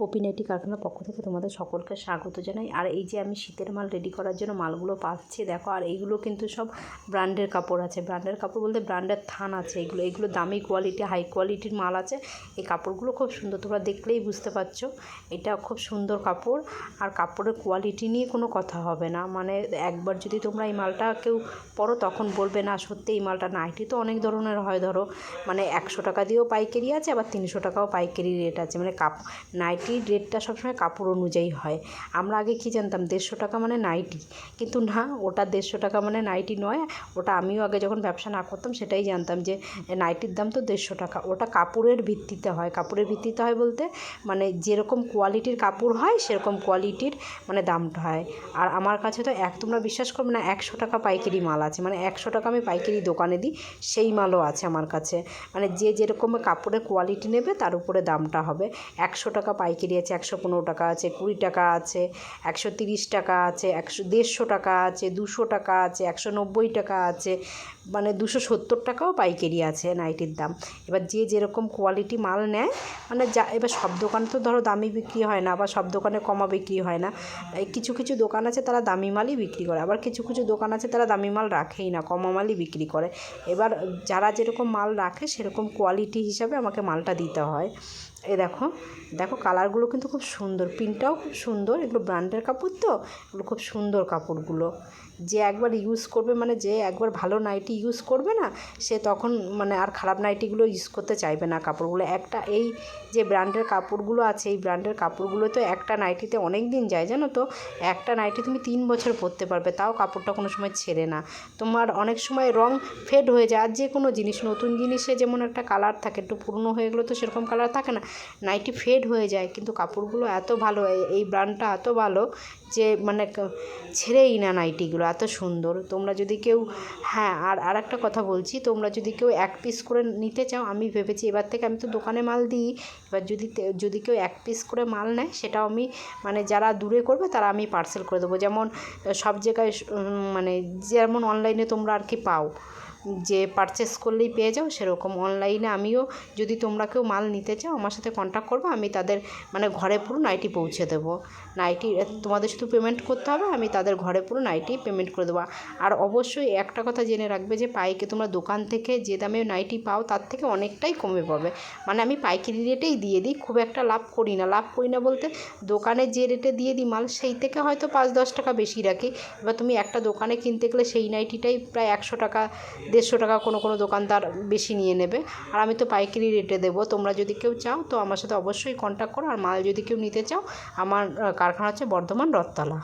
পপিনাইটি কারখানার পক্ষ থেকে তোমাদের সকলকে স্বাগত জানাই। আর এই যে আমি শীতের মাল রেডি করার জন্য মালগুলো পাচ্ছি, দেখো, আর এইগুলো কিন্তু সব ব্র্যান্ডের কাপড় আছে। ব্র্যান্ডের কাপড় বলতে ব্র্যান্ডের থান আছে এগুলো। এগুলো দামি কোয়ালিটি হাই কোয়ালিটির মাল আছে। এই কাপড়গুলো খুব সুন্দর, তোমরা দেখলেই বুঝতে পারছ। এটা খুব সুন্দর কাপড়, আর কাপড়ের কোয়ালিটি নিয়ে কোনো কথা হবে না। মানে একবার যদি তোমরা এই মালটা কেউ পরো, তখন বলবে, না, সত্যি এই মালটা নাইটি তো অনেক ধরনের হয়, ধরো। মানে একশো টাকা দিয়েও পাইকারি আছে, আবার তিনশো টাকাও পাইকারি রেট আছে। মানে কাপ নাইটির রেটটা সবসময় কাপড় অনুযায়ী হয়। আমরা আগে কী জানতাম, দেড়শো টাকা মানে নাইটি। কিন্তু না, ওটা দেড়শো টাকা মানে নাইটি নয়, ওটা আমিও আগে যখন ব্যবসা না করতাম সেটাই জানতাম যে, নাইটির দাম তো দেড়শো টাকা। ওটা কাপড়ের ভিত্তিতে হয়। কাপড়ের ভিত্তিতে হয় বলতে মানে যেরকম কোয়ালিটির কাপড় হয়, সেরকম কোয়ালিটির মানে দামটা হয়। আর আমার কাছে তো এক, তোমরা বিশ্বাস করবে না, একশো টাকা পাইকারি মাল আছে। মানে একশো টাকা আমি পাইকারি দোকানে দিই, সেই মালও আছে আমার কাছে। মানে যে যেরকম কাপড়ের কোয়ালিটি নেবে, তার উপরে দামটা হবে। একশো টাকা পাইকারি আছে একশো পনেরো টাকা আছে, কুড়ি টাকা আছে, একশো তিরিশ টাকা আছে, একশো দেড়শো টাকা আছে, দুশো টাকা আছে, একশো নব্বই টাকা আছে মানে দুশো সত্তর টাকাও পাইকারি আছে নাইটির দাম। এবার যে যেরকম কোয়ালিটি মাল নেয় মানে যা, এবার সব দোকানে তো ধরো দামি বিক্রি হয় না বা সব দোকানে কমা বিক্রি হয় না। কিছু কিছু দোকান আছে তারা দামি মালই বিক্রি করে, আবার কিছু কিছু দোকান আছে তারা দামি মাল রাখেই না কমা মালই বিক্রি করে। এবার যারা যেরকম মাল রাখে সেরকম কোয়ালিটি হিসাবে আমাকে মালটা দিতে হয়। এই দেখো দেখো কালারগুলো কিন্তু খুব সুন্দর প্রিন্টটাও খুব সুন্দর, এগুলো ব্র্যান্ডের কাপড় তো, এগুলো খুব সুন্দর কাপড়গুলো। যে একবার ইউজ করবে মানে যে একবার ভালো নাইটি ইউজ করবে না, সে তখন মানে আর খারাপ নাইটিগুলো ইউজ করতে চাইবে না কাপড়গুলো। একটা এই যে ব্র্যান্ডের কাপড়গুলো আছে, এই ব্র্যান্ডের কাপড়গুলো তো একটা নাইটিতে অনেক দিন যায়, জানো তো? একটা নাইটি তুমি তিন বছর পরতে পারবে, তাও কাপড়টা কোনো সময় ছেড়ে না। তোমার অনেক সময় রং ফেড হয়ে যায়, আর যে কোনো জিনিস, নতুন জিনিসে যেমন একটা কালার থাকে, একটু পুরনো হয়ে গেলে তো সেরকম কালার থাকে না নাইটি ফেড হয়ে যায়, কিন্তু কাপড়গুলো এত ভালো, এই ব্র্যান্ডটা এত ভালো যে মানে ছেড়েই না নাইটিগুলো, এত সুন্দর। তোমরা যদি কেউ হ্যাঁ আর আর একটা কথা বলছি, তোমরা যদি কেউ এক পিস করে নিতে চাও, আমি ভেবেছি এবার থেকে আমি তো দোকানে মাল দিই, এবার যদি যদি কেউ এক পিস করে মাল নেয়, সেটাও আমি মানে যারা দূরে করবে, তারা আমি পার্সেল করে দেবো। যেমন, সব জায়গায় মানে যেমন অনলাইনে তোমরা আর কি পাও। যে পারচেস করলেই পেয়ে যাও, সেরকম অনলাইনে আমিও যদি তোমরা কেউ মাল নিতে চাও, আমার সাথে কন্ট্যাক্ট করব, আমি তাদের মানে ঘরে পুরো নাইটি পৌঁছে দেবো। নাইটি তোমাদের শুধু পেমেন্ট করতে হবে, আমি তাদের ঘরে পুরো নাইটি পেমেন্ট করে দেবো। আর অবশ্যই একটা কথা জেনে রাখবে যে, পাইকে তোমরা দোকান থেকে যে দামে নাইটি পাও, তার থেকে অনেকটাই কমে পাবে। মানে আমি পাইকারি রেটেই দিয়ে দিই, খুব একটা লাভ করি না। লাভ করি না বলতে, দোকানে যে রেটে দিয়ে দিই মাল, সেই থেকে হয়তো পাঁচ দশ টাকা বেশি রাখি। এবার তুমি একটা দোকানে কিনতে গেলে সেই নাইটিটাই প্রায় একশো টাকা দেড়শো টাকা কোনো কোনো দোকানদার বেশি নিয়ে নেবে। আর আমি তো পাইকারি রেটে দেবো। তোমরা যদি কেউ চাও তো আমার সাথে অবশ্যই কন্ট্যাক্ট করো। আর মাল যদি কেউ নিতে চাও, আমার কারখানা হচ্ছে বর্ধমান রথতলা।